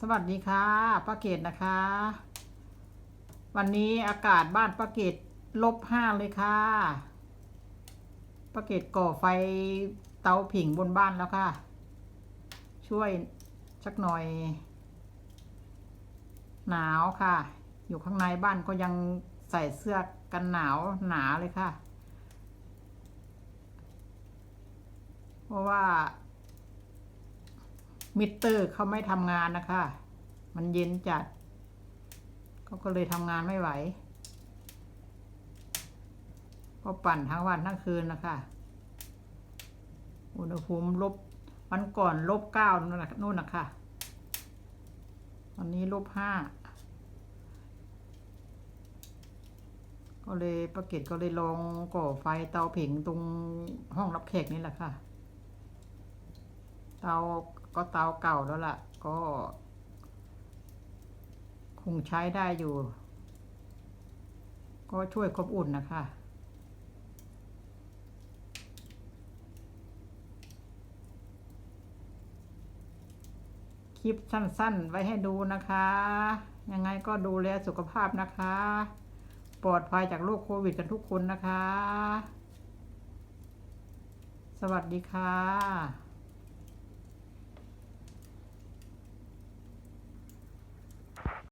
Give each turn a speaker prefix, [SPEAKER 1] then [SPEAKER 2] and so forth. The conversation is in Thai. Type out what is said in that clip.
[SPEAKER 1] สวัสดีค่ะป้าเกตนะคะ วันนี้อากาศบ้านป้าเกตลบห้าเลยค่ะป้าเกตก่อไฟเตาผิงบนบ้านแล้วค่ะ ช่วยสักหน่อย หนาวค่ะ อยู่ข้างในบ้านก็ยังใส่เสื้อกันหนาวหนาเลยค่ะ เพราะว่า มิเตอร์เขาไม่ทำงานนะคะ มันเย็นจัดเขาก็เลยทำงานไม่ไหวก็ปั่นทั้งวันทั้งคืนนะคะ อุณหภูมิลบวันก่อนลบเก้านู่นน่ะคะวันนี้ลบห้าก็เลยประเกตก็เลยลองก่อไฟเตาผิงตรงห้องรับแขกนี่แหละค่ะ เตา ก็เตาเก่าแล้วล่ะ ก็ คงใช้ได้อยู่ ก็ช่วยควบอุ่นนะคะคลิปสั้น ๆ ไว้ให้ดูนะคะ ยังไงก็ดูแลสุขภาพนะคะ ปลอดภัยจากโรคโควิดกันทุกคนนะคะ สวัสดีค่ะ